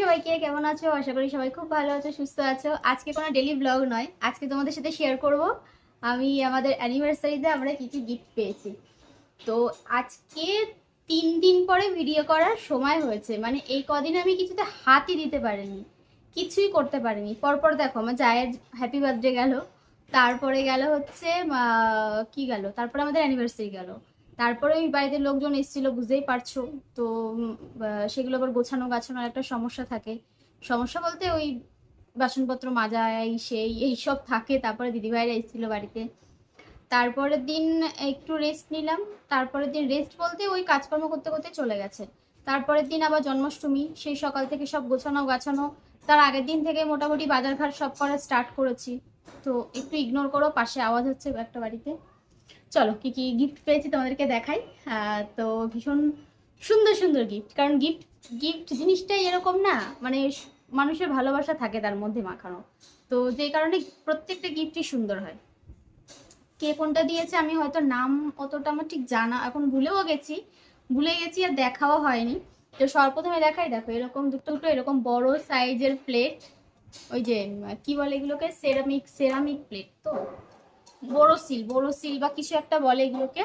সবাইকে, কেমন আছো? আশা করি সবাই খুব ভালো আছো, সুস্থ আছো। আজকে কোনো ডেলি ব্লগ নয়, আজকে তোমাদের সাথে শেয়ার করব। আমি আমাদের অ্যানিভার্সারিতে আমরা কি কি গিফট পেয়েছি। তো আজকে তিন দিন পরে ভিডিও করার সময় হয়েছে। মানে এই কদিন আমি কিছুতে হাতই দিতে পারিনি, কিছুই করতে পারিনি। পরপর দেখো, আমার জায়ের হ্যাপি বার্থডে গেল, তারপরে গেল হচ্ছে কি গেল? তারপরে আমাদের অ্যানিভার্সারি গেল। তারপরে ওই বাড়িতে লোকজন এসেছিল, বুঝতেই পারছ। তো সেগুলো আবার গোছানো গাছানোর একটা সমস্যা থাকে। সমস্যা বলতে ওই বাসনপত্র মাজা এই সেই এইসব থাকে। তারপরে দিদিভাইরা এসেছিল বাড়িতে। তারপরের দিন একটু রেস্ট নিলাম। তারপরের দিন রেস্ট বলতে ওই কাজকর্ম করতে করতে চলে গেছে। তারপরের দিন আবার জন্মাষ্টমী। সেই সকাল থেকে সব গোছানো, গাছানো। তার আগের দিন থেকে মোটামুটি বাজার ঘাট সব করা স্টার্ট করেছি। তো একটু ইগনোর করো, পাশে আওয়াজ হচ্ছে একটা বাড়িতে। চলো, কি কি গিফট পেয়েছি তোমাদেরকে দেখাই। তো ভীষণ সুন্দর সুন্দর গিফট কারণ গিফট গিফট জিনিসটাই এরকম না মানে মানুষের ভালোবাসা থাকে তার মধ্যে মাখানো। তো যে কারণে প্রত্যেকটা গিফটই সুন্দর হয়। কে কোনটা দিয়েছে আমি হয়তো নাম অতটা আমার ঠিক জানা, এখন ভুলেও গেছি, ভুলে গেছি আর দেখাও হয়নি। তো সর্বপ্রথমে দেখাই, দেখো, এরকম দুটো দুটো, এরকম বড় সাইজের প্লেট ওই যে, কি বলে এগুলোকে? সেরামিক সেরামিক প্লেট তো? বড় সিল বড় সিল বা কিছু একটা বলে এগুলোকে।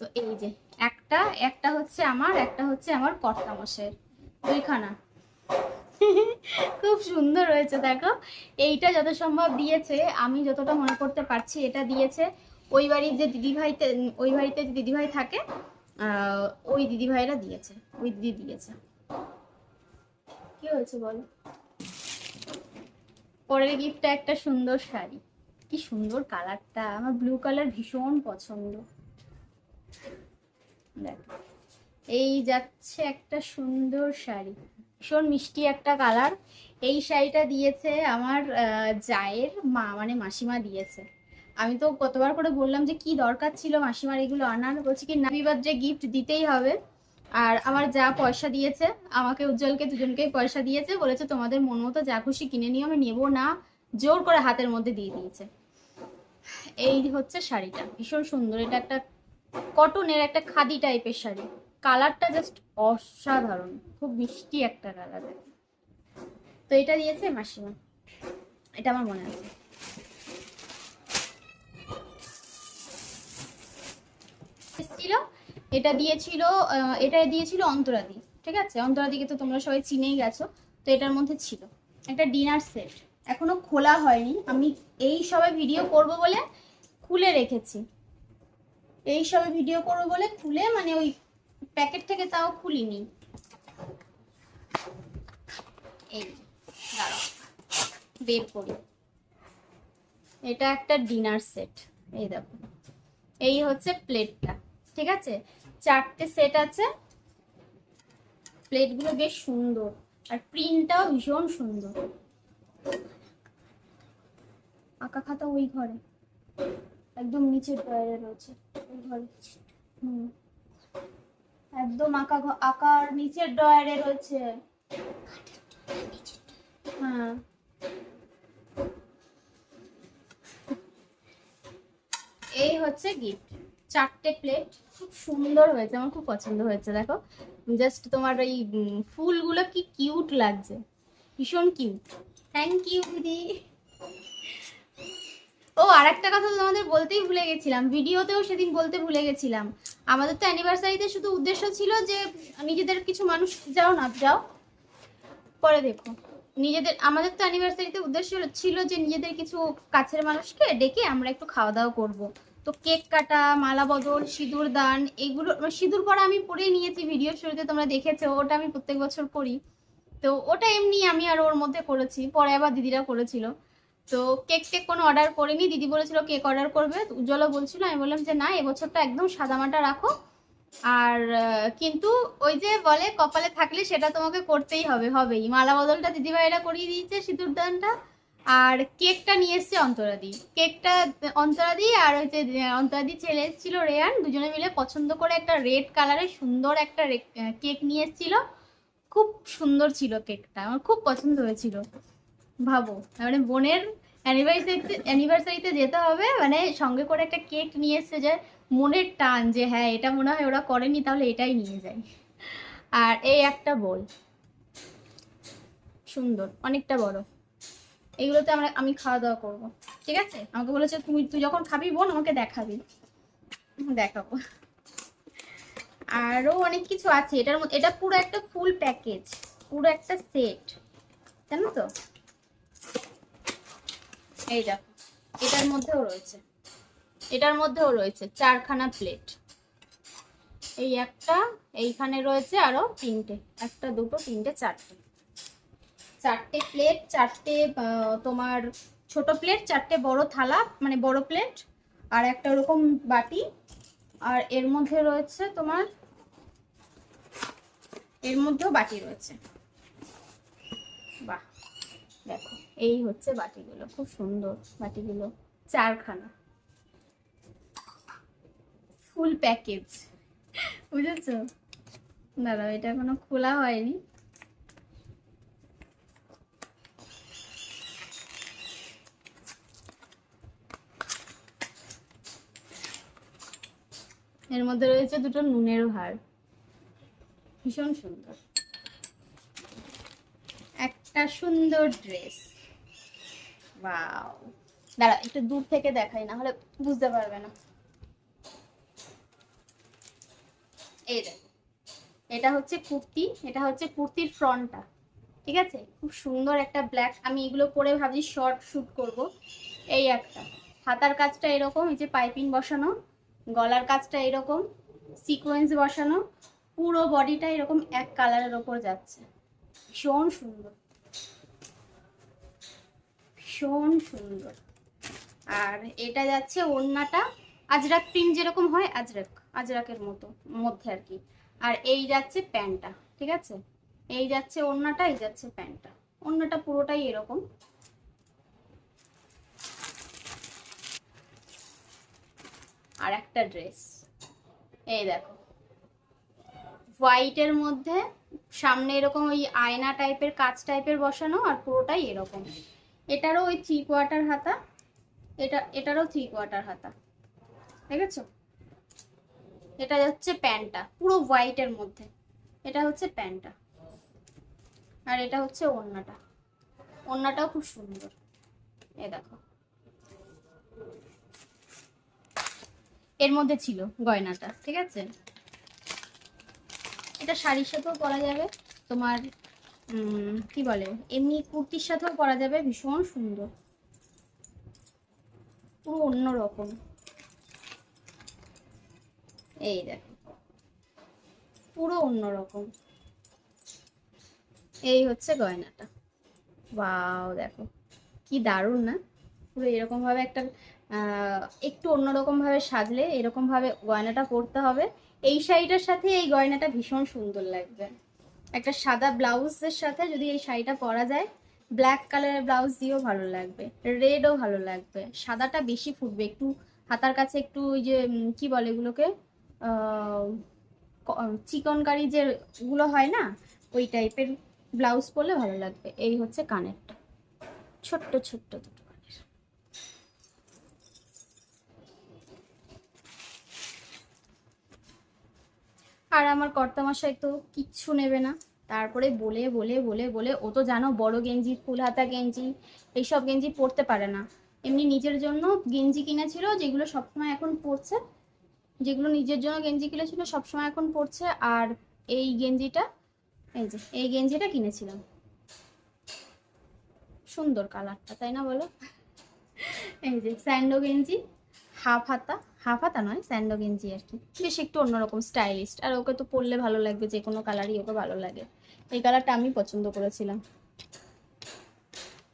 তো এই যে, একটা একটা হচ্ছে আমার, একটা হচ্ছে আমার কর্তা মশাইয়ের দুইখানা। খুব সুন্দর হয়েছে, দেখো। এইটা যত সম্ভব দিয়েছে, আমি যতটা মনে করতে পারছি, এটা দিয়েছে। ওই বাড়ির যে দিদিভাইতে, ওই বাড়িতে যে দিদিভাই থাকে ওই দিদিভাইরা দিয়েছে, ওই দিদি দিয়েছে। কি হয়েছে বলো? পরের গিফটটা একটা সুন্দর শাড়ি। কি সুন্দর কালারটা। আমার ব্লু কালার ভীষণ পছন্দ। দেখো, এই যাচ্ছে একটা সুন্দর শাড়ি। ভীষণ মিষ্টি একটা কালার। এই শাড়িটা দিয়েছে আমার জায়ের মা মানে মাসিমা দিয়েছে। আমি তো কতবার করে বললাম যে কি দরকার ছিল মাসিমার এগুলো আনার। বলছি কি নাবি বার্থডে গিফট দিতেই হবে। আর আমার যা পয়সা দিয়েছে, আমাকে উজ্জ্বলকে দুজনকেই পয়সা দিয়েছে। বলেছে, তোমাদের মন মতো যা খুশি কিনে নিও, আমি নেব না। জোর করে হাতের মধ্যে দিয়ে দিয়েছে। এই হচ্ছে শাড়িটা। ভীষণ সুন্দর। এটা একটা কটনের একটা খাদি টাইপের শাড়ি। কালারটা জাস্ট অসাধারণ। খুব মিষ্টি একটা কালার তো এটা দিয়েছে মাসিমা। এটা আমার মনে আছে। এটা দিয়েছিল এটা দিয়েছিল অন্তরাদি। ঠিক আছে? অন্তরাদিকে তো তোমরা সবাই চিনেই গেছো। তো এটার মধ্যে ছিল। একটা ডিনার সেট এখনও খোলা হয়নি। আমি এই সবে ভিডিও করব বলে খুলে রেখেছি। এই সবে ভিডিও করব বলে খুলে মানে ওই প্যাকেট থেকে তাও খুলিনি। এই দাঁড়াও, বের করি। এটা একটা ডিনার সেট এই দেখো। এই হচ্ছে প্লেটটা ঠিক আছে? চারটে সেট আছে। প্লেটগুলো বেশ সুন্দর, আর প্রিন্টটাও ভীষণ সুন্দর। আঁকা খাতা ওই ঘরে। একদম নিচের ড্রয়ারে রয়েছে। ওই ঘরে। হুম। একদম আঁকা আঁকার নিচের ড্রয়ারে রয়েছে। হ্যাঁ। এই হচ্ছে গিফট চারটে প্লেট খুব সুন্দর হয়েছে। আমার খুব পছন্দ হয়েছে, দেখো। জাস্ট তোমার এই ফুলগুলো কি কিউট লাগছে। ভীষণ কিউট থ্যাংক ইউ দিদি ও আর একটা কথা তোমাদের বলতেই ভুলে গেছিলাম। ভিডিওতেও সেদিন বলতে ভুলে গেছিলাম। আমাদের তো অ্যানিভার্সারিতে শুধু উদ্দেশ্য ছিল যে, নিজেদের কিছু মানুষ যাও না, যাও। পরে দেখো নিজেদের, আমাদের তো অ্যানিভার্সারিতে উদ্দেশ্য ছিল যে, নিজেদের কিছু কাছের মানুষকে ডেকে আমরা একটু খাওয়া দাওয়া করব। তো কেক কাটা, মালা বদল, সিঁদুর দান, এগুলো মানে সিঁদুর পরা আমি পরেই নিয়েছি ভিডিওর শুরুতে তোমরা দেখেছ, ওটা আমি প্রত্যেক বছর করি। তো ওটা এমনি আমি আর ওর মধ্যে করেছি, পরে আবার দিদিরা করেছিল। তো কেক টেক কোনো অর্ডার করিনি, দিদি বলেছিল কেক অর্ডার করবে উজ্জ্বলা বলছিল, আমি বললাম যে না, এবছরটা একদম সাদামাটা রাখো। আর কিন্তু ওই যে বলে কপালে থাকলে সেটা তোমাকে করতেই হবে, হবেই। মালা বদলটা দিদিভাইরা করিয়ে দিয়েছে সিঁদুর দানটা, আর কেকটা নিয়ে এসছে অন্তরাদি। কেকটা অন্তরাদি আর ওই যে অন্তরাদি ছেলে এসেছিল রেয়ান, দুজনে মিলে পছন্দ করে একটা রেড কালারের সুন্দর একটা কেক নিয়ে এসেছিল। খুব সুন্দর ছিল কেকটা, আমার খুব পছন্দ হয়েছিল। ভাবো মানে বোনের অ্যানিভার্সারিতে অ্যানিভার্সারিতে যেতে হবে মানে সঙ্গে করে একটা কেক নিয়ে এসছে যে মনের টান যে হ্যাঁ এটা মনে হয় ওরা করেনি, তাহলে এটাই নিয়ে যাই। আর এই একটা বোল। সুন্দর, অনেকটা বড়। এগুলোতে আমরা, আমি খাওয়া দাওয়া করব। ঠিক আছে? আমাকে বলেছে তুমি তুই যখন খাবি বোন, আমাকে দেখাবি। দেখাবো। আরও অনেক কিছু আছে। এটার মধ্যে, এটা পুরো একটা ফুল প্যাকেজ পুরো একটা সেট জানো তো? এই দেখো, এটার মধ্যেও রয়েছে। এটার মধ্যেও রয়েছে চারখানা প্লেট এই একটা, এইখানে রয়েছে আরও তিনটে, একটা, দুটো, তিনটে, চারটে। চারটে প্লেট চারটে তোমার ছোট প্লেট চারটে বড় থালা মানে বড় প্লেট আর একটা ওরকম বাটি। আর এর মধ্যে রয়েছে তোমার এর মধ্যেও বাটি রয়েছে। বাহ, দেখো, এই হচ্ছে বাটিগুলো, খুব সুন্দর বাটিগুলো, চারখানা। ফুল প্যাকেজ বুঝেছ? দাঁড়াও, এটা এখনও খোলা হয়নি। এর মধ্যে রয়েছে দুটো নুনের হার ভীষণ সুন্দর। একটা সুন্দর ড্রেস। ওয়াও। দাঁড়া, একটু দূর থেকে দেখাই, না হলে বুঝতে পারবে না। এই এটা হচ্ছে কুর্তি, এটা হচ্ছে কুর্তির ফ্রন্টটা, ঠিক আছে? খুব সুন্দর একটা ব্ল্যাক, আমি এগুলো পরে ভাবছি শর্ট শুট করব। এই একটা। হাতার কাজটা এরকম, এই যে পাইপিং বসানো, গলার কাজটা এরকম, সিকোয়েন্স বসানো পুরো বডিটা এরকম এক কালারের ওপর যাচ্ছে। ভীষণ সুন্দর। ভীষণ সুন্দর। আর এটা যাচ্ছে ওড়নাটা আজরাক প্রিন্ট যেরকম হয়, আজরাক, আজরাকের মতো, মধ্যে আর কি। আর এই যাচ্ছে প্যান্টটা, ঠিক আছে? এই যাচ্ছে ওড়নাটা, এই যাচ্ছে প্যান্টটা। ওড়নাটা পুরোটাই এরকম। আর একটা ড্রেস এই দেখো। হোয়াইটের মধ্যে সামনে এরকম ওই আয়না টাইপের কাচ টাইপের বসানো আর পুরোটাই এরকম। এটারও ওই থ্রি কোয়ার্টার হাতা, এটা, এটারও থ্রি কোয়ার্টার হাতা। দেখেছ? এটা হচ্ছে প্যান্টটা, পুরো হোয়াইটের মধ্যে। এটা হচ্ছে প্যান্টটা। আর এটা হচ্ছে ওড়নাটা। ওড়নাটাও খুব সুন্দর। এ দেখো। এর মধ্যে ছিল গয়নাটা, ঠিক আছে? এটা শাড়ির সাথেও পরা যাবে। তোমার কি বলে? এমনি কুর্তির সাথেও পরা যাবে, ভীষণ সুন্দর। পুরো অন্য রকম এই দেখো। পুরো অন্য রকম এই হচ্ছে গয়নাটা। বাও দেখো। কি দারুণ, না? পুরো এরকমভাবে একটা একটু অন্যরকমভাবে সাজলে এরকমভাবে গয়নাটা পরতে হবে। এই শাড়িটার সাথে এই গয়নাটা ভীষণ সুন্দর লাগবে। একটা সাদা ব্লাউজের সাথে যদি এই শাড়িটা পরা যায় ব্ল্যাক কালারের ব্লাউজ দিয়েও ভালো লাগবে রেডও ভালো লাগবে। সাদাটা বেশি ফুটবে, একটু হাতার কাছে একটু ওই যে কি বলে এগুলোকে? চিকন কারি যে গুলো হয় না, ওই টাইপের ব্লাউজ পরলে ভালো লাগবে। এই হচ্ছে কানেরটা। ছোট্ট ছোট্ট দুটো। আর আমার কর্তামশাই তো কিচ্ছু নেবে না। তারপরে বলে বলে বলে বলে, ও তো জানো বড় গেঞ্জি ফুল হাতা গেঞ্জি, এইসব গেঞ্জি পরতে পারে না। এমনি নিজের জন্য গেঞ্জি কিনেছিল যেগুলো সবসময় এখন পরছে, যেগুলো নিজের জন্য গেঞ্জি কিনেছিল সবসময় এখন পরছে, আর এই গেঞ্জিটা, এই যে, এই গেঞ্জিটা কিনেছিলাম। সুন্দর কালারটা তাই না বলো? এই যে স্যান্ডো গেঞ্জি হাফ হাতা হাফ হাতা নয়, স্যান্ডো গেঞ্জি আর কি। বেশ একটু অন্যরকম স্টাইলিস্ট আর ওকে তো পরলে ভালো লাগবে, যে কোনো কালারই ওকে ভালো লাগে। এই কালারটা আমি পছন্দ করেছিলাম।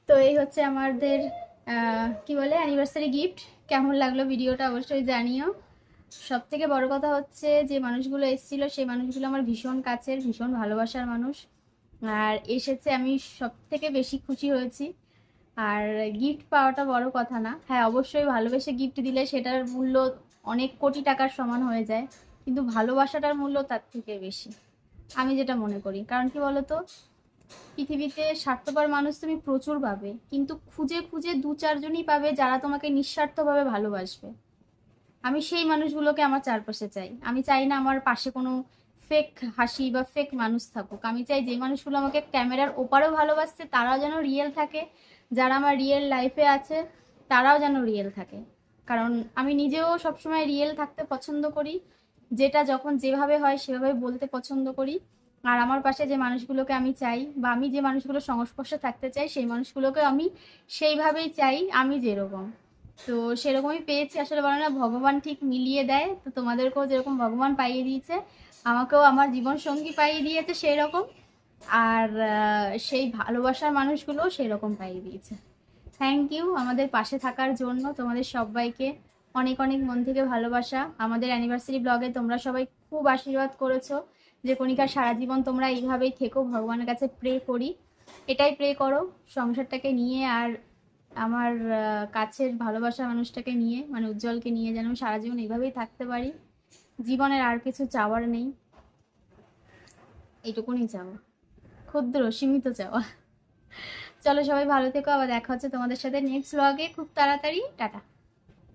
তো এই হচ্ছে আমাদের কি বলে অ্যানিভার্সারি গিফট কেমন লাগল ভিডিওটা অবশ্যই জানিও। সব থেকে বড় কথা হচ্ছে, যে মানুষগুলো এসেছিল, সেই মানুষগুলো আমার ভীষণ কাছের, ভীষণ ভালোবাসার মানুষ। আর এসেছে, আমি সব থেকে বেশি খুশি হয়েছি। আর গিফট পাওয়াটা বড় কথা না। হ্যাঁ অবশ্যই ভালোবেসে গিফট দিলে সেটার মূল্য অনেক কোটি টাকার সমান হয়ে যায়, কিন্তু ভালোবাসাটার মূল্য তার থেকে বেশি। আমি যেটা মনে করি, কারণ কি বলতো? পৃথিবীতে স্বার্থপর মানুষ তুমি প্রচুর পাবে, কিন্তু খুঁজে খুঁজে দু চারজনই পাবে যারা তোমাকে নিঃস্বার্থভাবে ভালোবাসবে। আমি সেই মানুষগুলোকে আমার চারপাশে চাই। আমি চাই না আমার পাশে কোনো ফেক হাসি বা ফেক মানুষ থাকুক। আমি চাই যে মানুষগুলো আমাকে ক্যামেরার ওপারেও ভালোবাসছে, তারাও যেন রিয়েল থাকে যারা আমার রিয়েল লাইফে আছে, তারাও যেন রিয়েল থাকে। কারণ আমি নিজেও সবসময় রিয়েল থাকতে পছন্দ করি, যেটা যখন যেভাবে হয় সেভাবে বলতে পছন্দ করি। আর আমার পাশে যে মানুষগুলোকে আমি চাই বা আমি যে মানুষগুলোর সংস্পর্শে থাকতে চাই, সেই মানুষগুলোকে আমি সেইভাবেই চাই, আমি যেরকম। তো সেরকমই পেয়েছি, আসলে বলে না, ভগবান ঠিক মিলিয়ে দেয়। তো তোমাদেরকেও যেরকম ভগবান পাইয়ে দিয়েছে, আমাকেও আমার জীবন সঙ্গী পাইয়ে দিয়েছে সেই রকম আর সেই ভালোবাসার মানুষগুলোও সেই রকম পাইয়ে দিয়েছে। থ্যাংক ইউ আমাদের পাশে থাকার জন্য। তোমাদের সবাইকে অনেক অনেক মন থেকে ভালোবাসা। আমাদের অ্যানিভার্সারি ব্লগে তোমরা সবাই খুব আশীর্বাদ করেছ যে কণিকা সারা জীবন তোমরা এইভাবেই থেকো, ভগবানের কাছে প্রে করি। এটাই প্রে করো সংসারটাকে নিয়ে আর আমার কাছের ভালোবাসার মানুষটাকে নিয়ে মানে উজ্জ্বলকে নিয়ে যেন সারা জীবন এইভাবেই থাকতে পারি। জীবনের আর কিছু চাওয়ার নেই। এইটুকুনি চাওয়া। ক্ষুদ্র, সীমিত চাওয়া। চলো সবাই ভালো থেকো, আবার দেখা হচ্ছে তোমাদের সাথে নেক্সট ব্লগে খুব তাড়াতাড়ি, টাটা।